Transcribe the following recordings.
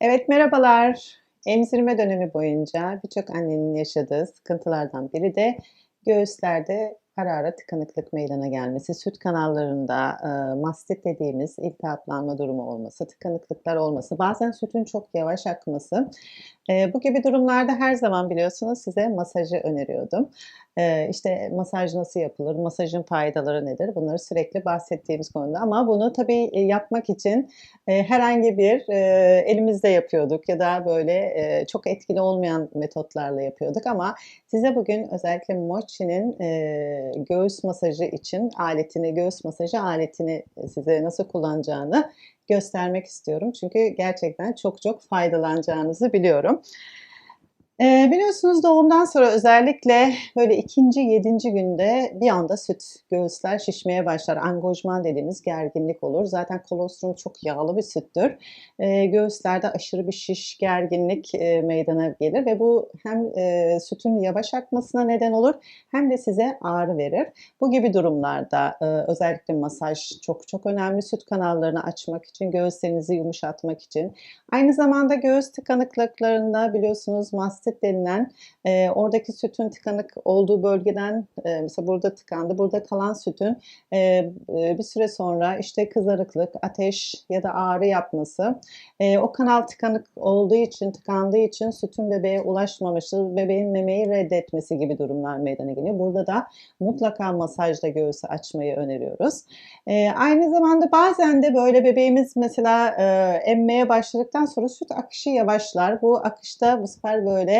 Evet merhabalar. Emzirme dönemi boyunca birçok annenin yaşadığı sıkıntılardan biri de göğüslerde ara ara tıkanıklık meydana gelmesi, süt kanallarında e, mastit dediğimiz iltihaplanma durumu olması, tıkanıklıklar olması, bazen sütün çok yavaş akması. E, bu gibi durumlarda her zaman biliyorsunuz size masajı öneriyordum. E, işte masaj nasıl yapılır, masajın faydaları nedir bunları sürekli bahsettiğimiz konuda. Ama bunu tabii e, yapmak için e, herhangi bir e, elimizde yapıyorduk ya da böyle e, çok etkili olmayan metotlarla yapıyorduk. Ama size bugün özellikle Mochi'nin e, göğüs masajı için aletini, göğüs masajı aletini size nasıl kullanacağını göstermek istiyorum. Çünkü gerçekten çok çok faydalanacağınızı biliyorum. Ee, biliyorsunuz doğumdan sonra özellikle böyle ikinci, yedinci günde bir anda süt göğüsler şişmeye başlar. Angojman dediğimiz gerginlik olur. Zaten kolostrum çok yağlı bir süttür. Ee, göğüslerde aşırı bir şiş, gerginlik e, meydana gelir ve bu hem e, sütün yavaş akmasına neden olur hem de size ağrı verir. Bu gibi durumlarda e, özellikle masaj çok çok önemli. Süt kanallarını açmak için, göğüslerinizi yumuşatmak için. Aynı zamanda göğüs tıkanıklıklarında biliyorsunuz mastik asit denilen e, oradaki sütün tıkanık olduğu bölgeden e, mesela burada tıkandı. Burada kalan sütün e, e, bir süre sonra işte kızarıklık, ateş ya da ağrı yapması e, o kanal tıkanık olduğu için, tıkandığı için sütün bebeğe ulaşmaması, bebeğin memeyi reddetmesi gibi durumlar meydana geliyor. Burada da mutlaka masajla göğsü açmayı öneriyoruz. E, aynı zamanda bazen de böyle bebeğimiz mesela e, emmeye başladıktan sonra süt akışı yavaşlar. Bu akışta bu sefer böyle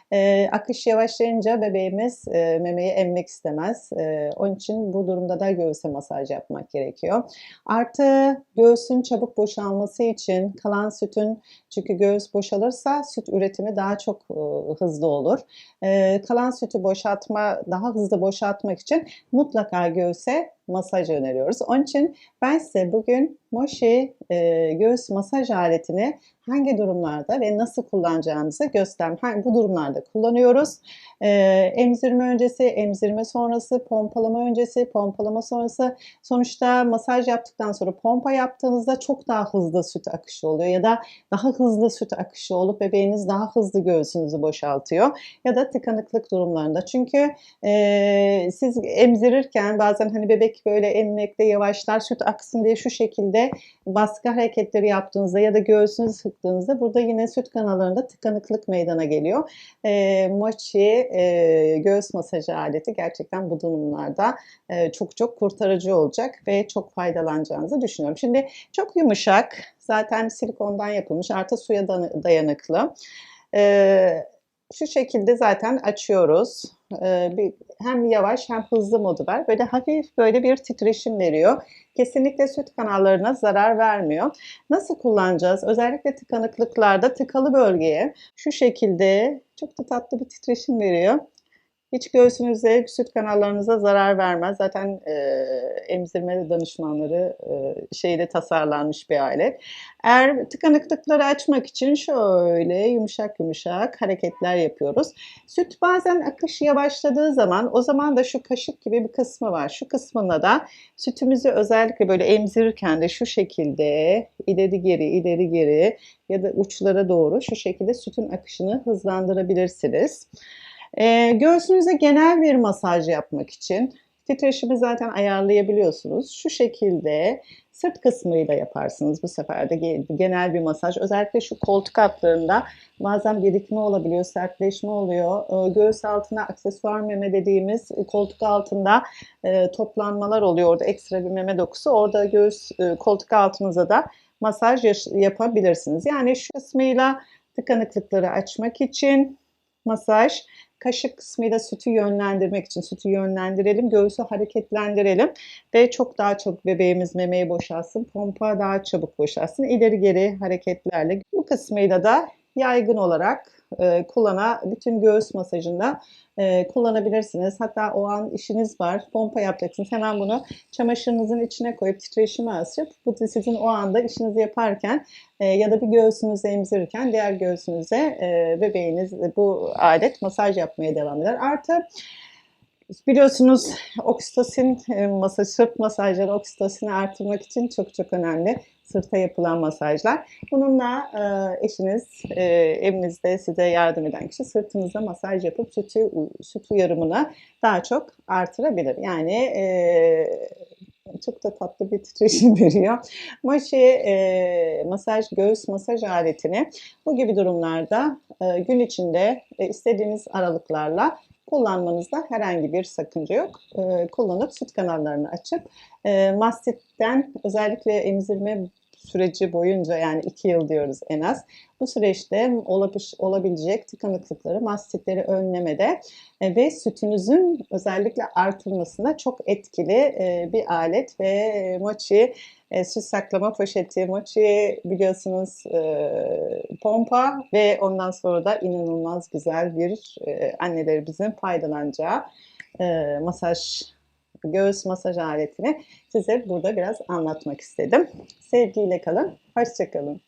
e, akış yavaşlayınca bebeğimiz e, memeyi emmek istemez. E, onun için bu durumda da göğüse masaj yapmak gerekiyor. Artı göğsün çabuk boşalması için kalan sütün çünkü göğüs boşalırsa süt üretimi daha çok e, hızlı olur. E, kalan sütü boşaltma daha hızlı boşaltmak için mutlaka göğüse masaj öneriyoruz. Onun için ben size bugün Moshi e, göğüs masaj aletini hangi durumlarda ve nasıl kullanacağınızı göstereyim. Bu durumlarda kullanıyoruz. E, emzirme öncesi, emzirme sonrası, pompalama öncesi, pompalama sonrası. Sonuçta masaj yaptıktan sonra pompa yaptığınızda çok daha hızlı süt akışı oluyor ya da daha hızlı süt akışı olup bebeğiniz daha hızlı göğsünüzü boşaltıyor ya da tıkanıklık durumlarında. Çünkü e, siz emzirirken bazen hani bebek böyle emmekte yavaşlar süt aksın diye şu şekilde baskı hareketleri yaptığınızda ya da göğsünüzü sıktığınızda burada yine süt kanallarında tıkanıklık meydana geliyor. E, mochi e, göğüs masajı aleti gerçekten bu durumlarda e, çok çok kurtarıcı olacak ve çok faydalanacağınızı düşünüyorum. Şimdi çok yumuşak zaten silikondan yapılmış artı suya dayanıklı. E, şu şekilde zaten açıyoruz. Ee, bir, hem yavaş hem hızlı modu var. Böyle hafif böyle bir titreşim veriyor. Kesinlikle süt kanallarına zarar vermiyor. Nasıl kullanacağız? Özellikle tıkanıklıklarda tıkalı bölgeye şu şekilde çok da tatlı bir titreşim veriyor. Hiç göğsünüze, süt kanallarınıza zarar vermez. Zaten e, emzirme danışmanları e, şeyde tasarlanmış bir alet. Eğer tıkanıklıkları açmak için şöyle yumuşak yumuşak hareketler yapıyoruz. Süt bazen akış yavaşladığı zaman o zaman da şu kaşık gibi bir kısmı var. Şu kısmında da sütümüzü özellikle böyle emzirirken de şu şekilde ileri geri ileri geri ya da uçlara doğru şu şekilde sütün akışını hızlandırabilirsiniz. E, göğsünüze genel bir masaj yapmak için titreşimi zaten ayarlayabiliyorsunuz. Şu şekilde sırt kısmıyla yaparsınız bu sefer de genel bir masaj. Özellikle şu koltuk altlarında bazen birikme olabiliyor, sertleşme oluyor. Ee, göğüs altına aksesuar meme dediğimiz koltuk altında e, toplanmalar oluyor. Orada ekstra bir meme dokusu. Orada göğüs e, koltuk altınıza da masaj yapabilirsiniz. Yani şu kısmıyla tıkanıklıkları açmak için masaj kaşık kısmıyla sütü yönlendirmek için sütü yönlendirelim, göğsü hareketlendirelim ve çok daha çabuk bebeğimiz memeyi boşalsın, pompa daha çabuk boşalsın. İleri geri hareketlerle bu kısmıyla da yaygın olarak e, kullana bütün göğüs masajında e, kullanabilirsiniz. Hatta o an işiniz var, pompa yapacaksınız. Hemen bunu çamaşırınızın içine koyup titreşime asıp bu sizin o anda işinizi yaparken e, ya da bir göğsünüzü emzirirken diğer göğsünüze e, bebeğiniz bu alet masaj yapmaya devam eder. Artı Biliyorsunuz oksitosin e, masaj, sırt masajları oksitosini artırmak için çok çok önemli. Sırta yapılan masajlar. Bununla e, eşiniz e, evinizde size yardım eden kişi sırtınıza masaj yapıp sütü, süt uyarımını daha çok artırabilir. Yani e, çok da tatlı bir titreşim veriyor. Mochi e, masaj, göğüs masaj aletini bu gibi durumlarda e, gün içinde e, istediğiniz aralıklarla kullanmanızda herhangi bir sakınca yok. E, kullanıp süt kanallarını açıp e, mastitten özellikle emzirme süreci boyunca yani iki yıl diyoruz en az. Bu süreçte olabilecek tıkanıklıkları, mastitleri önlemede e, ve sütünüzün özellikle artırmasında çok etkili e, bir alet ve mochi e, süt saklama poşeti, mochi biliyorsunuz pompa ve ondan sonra da inanılmaz güzel bir annelerimizin faydalanacağı masaj göğüs masaj aletini size burada biraz anlatmak istedim. Sevgiyle kalın, hoşçakalın.